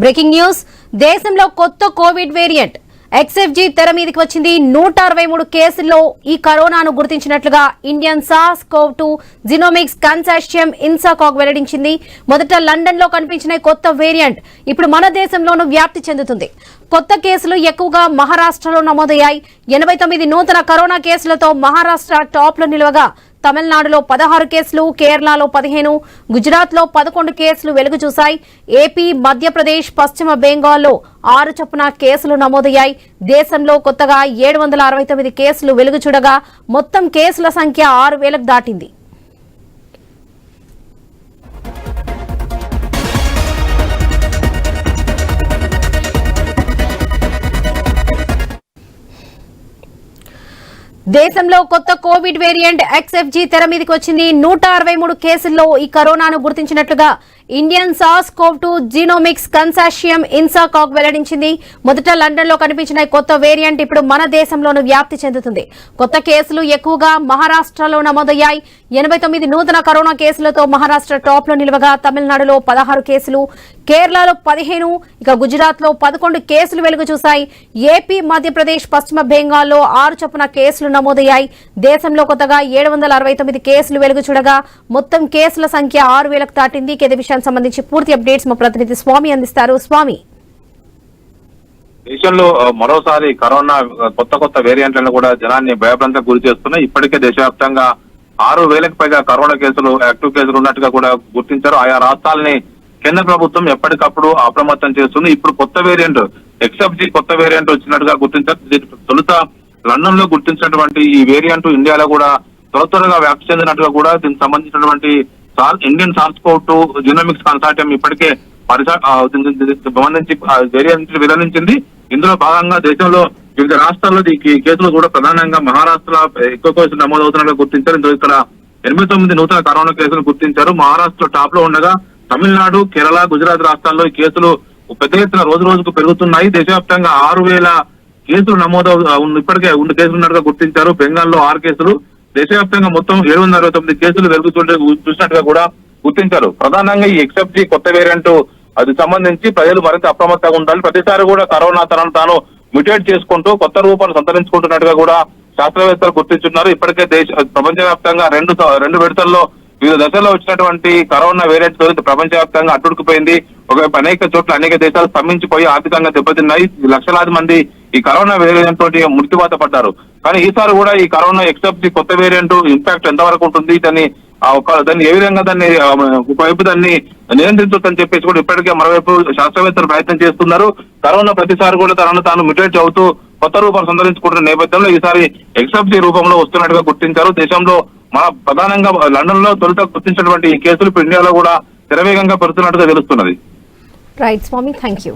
Breaking news. దేశంలో కొత్త Covid variant. ఎక్స్ఎఫ్జీ తెర మీదకి వచ్చింది. నూట అరవై మూడు కేసుల్లో ఈ కరోనాను గుర్తించినట్లుగా Indian sauce CoV two genomics consortium INSACOG వెల్లడించింది. మొదట లండన్లో కనిపించిన కొత్త వేరియంట్ ఇప్పుడు మన దేశంలోనూ వ్యాప్తి చెందుతుంది. కొత్త కేసులు ఎక్కువగా మహారాష్ట్రలో నమోదయ్యాయి. ఎనభై తొమ్మిది నూతన కరోనా కేసులతో మహారాష్ట్ర టాప్లో నిలవగా తమిళనాడులో పదహారు కేసులు కేరళలో పదిహేను గుజరాత్లో పదకొండు కేసులు వెలుగు చూశాయి. ఏపీ మధ్యప్రదేశ్ పశ్చిమ బెంగాల్లో ఆరు చొప్పున కేసులు నమోదయ్యాయి. దేశంలో కొత్తగా ఏడు వందల అరవై తొమ్మిది కేసులు వెలుగు చూడగా మొత్తం కేసుల సంఖ్య ఆరు వేలకు దాటింది. దేశంలో కొత్త కోవిడ్ వేరియంట్ ఎక్స్ఎఫ్జీ తెర మీదకి వచ్చింది నూట అరవై మూడు కేసుల్లో ఈ కరోనాను గుర్తించినట్లుగా Indian sauce CoV two genomics consortium INSACOG వెల్లడించింది. మొదట లండన్లో కనిపించిన కొత్త వేరియంట్ ఇప్పుడు మన దేశంలోనూ వ్యాప్తి చెందుతుంది. కొత్త కేసులు ఎక్కువగా మహారాష్ట్రలో నమోదయ్యాయి. ఎనభై తొమ్మిది నూతన కరోనా కేసులతో మహారాష్ట్ర టాప్లో నిలవగా తమిళనాడులో పదహారు కేసులు కేరళలో పదిహేను ఇక గుజరాత్లో పదకొండు కేసులు వెలుగు చూశాయి. ఏపీ మధ్యప్రదేశ్ పశ్చిమ బెంగాల్లో ఆరు చొప్పున కేసులు నమోదయ్యాయి. దేశంలో కొత్తగా ఏడు వందల అరవై తొమ్మిది కేసులు వెలుగు చూడగా మొత్తం కేసుల సంఖ్య ఆరు వేలకు దాటింది. కేది విషయానికి సంబంధించి పూర్తి అప్డేట్స్ మా ప్రతినిధి స్వామి అందిస్తారు. స్వామి. దేశంలో మరోసారి కరోనా కొత్త కొత్త వేరియంట్లను కూడా జనాన్ని భయభ్రాంతకు గురి చేస్తున్నాయి. ఇప్పటికే దేశవ్యాప్తంగా ఆరు వేలకు పైగా కరోనా కేసులు యాక్టివ్ కేసులు ఉన్నట్టుగా కూడా గుర్తించారు. ఆయా రాష్ట్రాలని కేంద్ర ప్రభుత్వం ఎప్పటికప్పుడు అప్రమత్తం చేస్తుంది. ఇప్పుడు కొత్త వేరియంట్ ఎక్సెప్ట్ కొత్త వేరియంట్ వచ్చినట్టుగా గుర్తించారు తొలుత లండన్లో గుర్తించినటువంటి ఈ వేరియంట్ ఇండియాలో కూడా త్వర త్వరగా వ్యాప్తి చెందినట్టుగా కూడా దీనికి సంబంధించినటువంటి ఇండియన్ ట్రాన్స్పోర్ట్ జినోమిక్స్ కన్సార్టియం ఇప్పటికే సంబంధించి వేరియంట్ వివరించింది ఇందులో భాగంగా దేశంలో వివిధ రాష్ట్రాల్లో ఈ కేసులు కూడా ప్రధానంగా మహారాష్ట్ర ఎక్కువ కేసులు నమోదవుతున్నట్టుగా గుర్తించారు. ఇందులో ఇక్కడ ఎనిమిది తొమ్మిది నూతన కరోనా కేసులు గుర్తించారు. మహారాష్ట్ర టాప్లో ఉండగా తమిళనాడు కేరళ గుజరాత్ రాష్ట్రాల్లో ఈ కేసులు పెద్ద ఎత్తున రోజు రోజుకు పెరుగుతున్నాయి. దేశవ్యాప్తంగా ఆరు వేల కేసులు నమోదు ఇప్పటికే ఉన్న కేసులు ఉన్నట్టుగా గుర్తించారు. బెంగాల్లో ఆరు కేసులు దేశవ్యాప్తంగా మొత్తం ఏడు వందల అరవై తొమ్మిది కేసులు వెలుగుతుంటే చూసినట్టుగా కూడా గుర్తించారు. ప్రధానంగా ఈ ఎక్సెప్ట్ కొత్త వేరియంట్ అది సంబంధించి ప్రజలు మరింత అప్రమత్తంగా ఉండాలి. ప్రతిసారి కూడా కరోనా తనను తాను మ్యూటేట్ చేసుకుంటూ కొత్త రూపాన్ని సంతరించుకుంటున్నట్టుగా కూడా శాస్త్రవేత్తలు గుర్తించున్నారు. ఇప్పటికే దేశ ప్రపంచవ్యాప్తంగా రెండు రెండు విడతల్లో వివిధ దశల్లో వచ్చినటువంటి కరోనా వేరియంట్తో ప్రపంచవ్యాప్తంగా అట్టుడుకుపోయింది ఒకవైపు అనేక చోట్ల అనేక దేశాలు స్తంభించిపోయి ఆర్థికంగా దెబ్బతిన్నాయి. లక్షలాది మంది ఈ కరోనా వేరియంట్ తోటి మృత్యువాత పడ్డారు. కానీ ఈసారి కూడా ఈ కరోనా ఎక్సెప్ట్ కొత్త వేరియంట్ ఇంపాక్ట్ ఎంతవరకు ఉంటుంది? దాన్ని ఆ ఒక దాన్ని ఏ విధంగా దాన్ని ఒకవైపు దాన్ని నియంత్రించొచ్చని చెప్పేసి కూడా ఇప్పటికే మరోవైపు శాస్త్రవేత్తలు ప్రయత్నం చేస్తున్నారు. కరోనా ప్రతిసారి కూడా తనను తాను మ్యూటేట్ అవుతూ కొత్త రూపం సందర్శించుకుంటున్న నేపథ్యంలో ఈసారి ఎక్సెప్సీ రూపంలో వస్తున్నట్టుగా గుర్తించారు. దేశంలో మన ప్రధానంగా లండన్లో తొలుత గుర్తించినటువంటి ఈ కేసులు ఇప్పుడు ఇండియాలో కూడా శరవేగంగా పెరుగుతున్నట్టుగా తెలుస్తున్నది. Right Swamy thank you